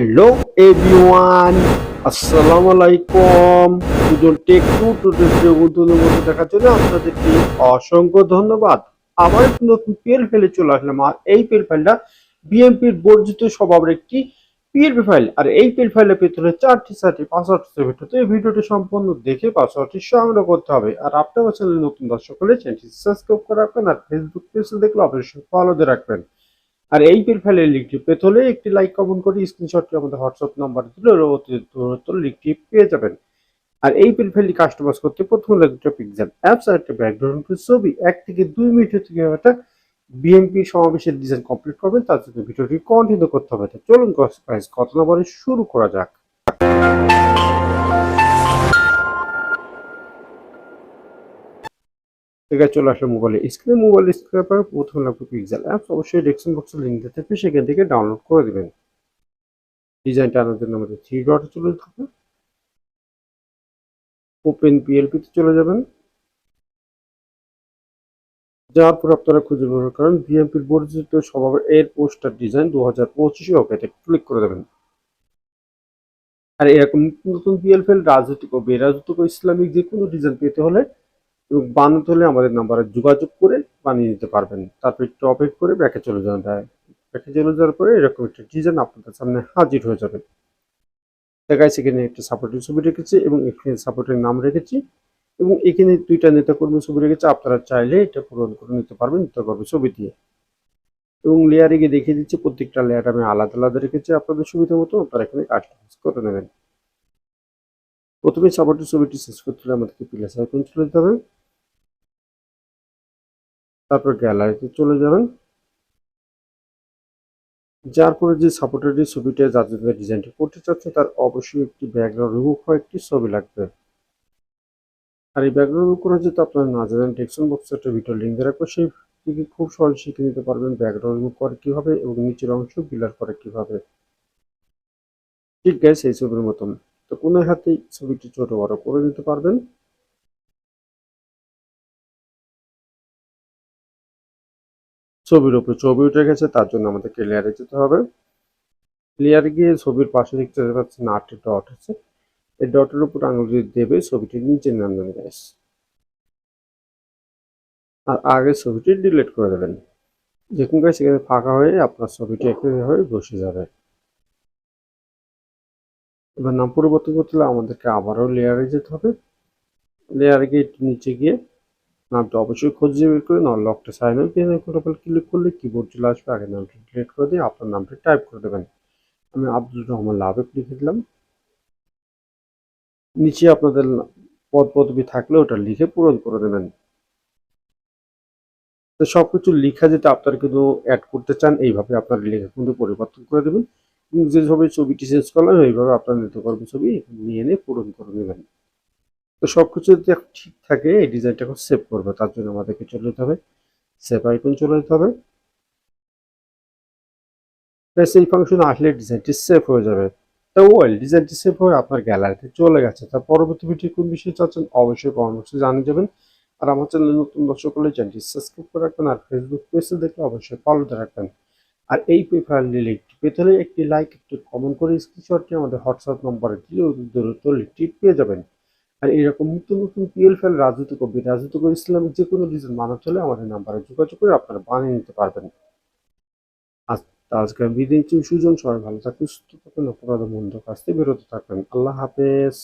Hello everyone আসসালামু আলাইকুম দুজন টেক টু টুডে বন্ধুদের দেখার জন্য আপনাদেরকে অসংখ্য ধন্যবাদ। আবার নতুন পিএল ফাইলে চলে আসলাম। আর এই পিএল ফাইলটা বিএমপির বর্জিত স্বভাবের একটি পিএলপি ফাইল আর এই পিএল ফাইলে পেতে হলে চারটি চারটি পাসওয়ার্ড সেভেট হতে এই ভিডিওটি সম্পূর্ণ দেখে পাসওয়ার্ডটি সংগ্রহ করতে হবে। আর আপনার চ্যানেলে নতুন দর্শক হলে চ্যানেলটি সাবস্ক্রাইব করে রাখবেন। আর ফেসবুক পেজে দেখলে অবশ্যই ফলো দিয়ে রাখবেন। আর এই প্রোফাইলের ফাইলের লিঙ্কটি পেতে হলে একটি লাইক কমেন্ট করে স্ক্রিনশটটি আমাদের হোয়াটসঅ্যাপ নাম্বার দিলে অতি দ্রুত লিঙ্কটি পেয়ে যাবেন। আর এই প্রোফাইলটি ফাইলটি কাস্টমাইজ করতে প্রথমে লাগবে পিক্সেল অ্যাপস আর একটা ব্যাকগ্রাউন্ড ছবি। এক থেকে দুই মিনিটের থেকে একটা বিএমপি সমাবেশের ডিজাইন কমপ্লিট করবেন, তার জন্য ভিডিওটি কন্টিনিউ করতে হবে। চলুন কথা না বলে শুরু করা যাক। ঠিক চলে আসলে মোবাইলে স্ক্রিনে মোবাইল স্ক্রিনের পর প্রথমে লাগবে পিক্সেল অ্যাপস অবশ্যই ডেস্কটপ বক্সে লিঙ্ক দিতে থাকবে, সেখান থেকে ডাউনলোড করে দেবেন। ডিজাইনটা আনার জন্য আমাদের থ্রি ডটে চলে যেতে হবে ওপেন পিএলপিতে চলে যাবেন। যাওয়ার পর আপনারা খুঁজে বের করেন বিএমপির বর্ধিত স্বভাবের এর পোস্টার ডিজাইন দু হাজার পঁচিশে ওকে ক্লিক করে দেবেন। আর এরকম নতুন বিএলপিএল রাজনৈতিক ও বেরাজনৈতিক ইসলামিক যে কোনো ডিজাইন পেতে হলে এবং বানাতে হলে আমাদের নাম্বারে যোগাযোগ করে বানিয়ে নিতে পারবেন। তারপর একটু অপেক্ষা করে ব্যাকে চলে যাবেন ব্যাকে চলে যাওয়ার পরে এরকম একটা ডিজাইন আপনাদের সামনে হাজির হয়ে যাবে। দেখায় সেখানে একটা সাপোর্টের ছবি রেখেছি এবং এখানে সাপোর্টের নাম রেখেছি এবং এখানে দুইটা নেতাকর্মী ছবি রেখেছে। আপনারা চাইলে এটা পূরণ করে নিতে পারবেন নেতাকর্মী ছবি দিয়ে। এবং লেয়ারে গিয়ে দেখিয়ে দিচ্ছি, প্রত্যেকটা লেয়ার আমি আলাদা আলাদা রেখেছি আপনাদের সুবিধা মতো। আপনারা এখানে কাস্টমাইজ করে নেবেন। প্রথমে সাপোর্টের ছবিটি শেষ করতে হলে আমাদেরকে প্লাস আইকন চলে যেতে হবে। তারপর গ্যালারিতে চলে যাবেন। যার পরে যে সাপোর্টের ছবিটা যার জন্য ডিজাইনটি করতে চাচ্ছে, তার অবশ্যই একটি ব্যাকগ্রাউন্ড রিমুভ হওয়া একটি ছবি লাগবে। আর এই ব্যাকগ্রাউন্ড রিমুভ করা যেহেতু আপনারা না জানেন ডেসক্রিপশন বক্সে একটা ভিডিও লিঙ্ক দিয়ে রাখব সেই থেকে খুব সহজে শিখে নিতে পারবেন ব্যাকগ্রাউন্ড রিমুভ করে কীভাবে এবং নিচের অংশ বিলার করে কীভাবে। ঠিক গেছে এই ছবির মতন। তো কোনো হাতেই ছবিটি ছোট বড় করে নিতে পারবেন। ছবির উপরে, ছবি উঠে গেছে, তার জন্য আমাদেরকে লেয়ারে যেতে হবে। লেয়ারে গিয়ে ছবির পাশে দেখতে পাচ্ছেন আটটি ডট আছে। এই ডটের উপর আঙুল যদি দেবে ছবিটি নিচে নামবেন গ্যাস আর আগে ছবিটি ডিলিট করে দেবেন। যেখান গাছ সেখানে ফাঁকা হয়ে আপনার ছবিটি একইভাবে বসে যাবে। এবার নাম পরিবর্তন করতে হলে আমাদেরকে আবারও লেয়ারে যেতে হবে। লেয়ারে গিয়ে নিচে গিয়ে নামটা অবশ্যই খুঁজে বের করে নাহলে লকটা সাইন আপ দিয়ে প্রোটোকল ক্লিক করলে কিবোর্ড চলে আসবে, আগে নামটা ডিলিট করে দিয়ে আপনার নামটা টাইপ করে দেবেন। আমি আব্দুল রহমান লাভে লিখে দিলাম। নিচে আপনাদের পদ পদবি থাকলে ওটা লিখে পূরণ করে দেবেন। তো সব কিছু লেখা যেটা আপনারা কিন্তু অ্যাড করতে চান, এইভাবে আপনার লেখা কিন্তু পরিবর্তন করে দেবেন। যেভাবে ছবিটি চেঞ্জ করলাম ওইভাবে আপনার নিত্যকর্ম ছবি নিয়ে নিয়ে পূরণ করে নেবেন তো সব কিছু যদি ঠিক থাকে, এই ডিজাইনটা এখন সেভ করবে। তার জন্য আমাদেরকে চলে যেতে হবে। সেভ আইকন চলে যেতে হবে। এই ফাংশন আসলে ডিজাইনটি সেভ হয়ে যাবে। তা ওয়েল ডিজাইনটি সেভ হয়ে আপনার গ্যালারিতে চলে গেছে। তার পরবর্তী ভিডিও কোন বিষয়ে চাচ্ছেন, অবশ্যই বক্সে জানিয়ে যাবেন আর আমার চ্যানেলে নতুন দর্শক হলে চ্যানেলটি সাবস্ক্রাইব করে রাখবেন আর ফেসবুক পেজে দেখলে অবশ্যই ফলোতে রাখবেন। আর এই পেপার লিঙ্কটি পেতে হলে একটি লাইক একটি কমেন্ট করে স্ক্রিনশটটি আমাদের হোয়াটসঅ্যাপ নম্বরে দিলে দ্রুত লিঙ্কটি পেয়ে যাবেন। আর এরকম নতুন নতুন রাজনীতি কবি রাজনীতি কবি ইসলামিক যে কোনো ডিজাইন মানা চলে আমাদের নাম্বারে যোগাযোগ করে আপনারা বানিয়ে নিতে পারবেন। আজ আজকে বিদিন সুজন সবাই ভালো থাকবেন সুস্থ থাকবেন অপরাধ মন্দ কাছ থেকে বিরত থাকবেন আল্লাহ হাফেজ।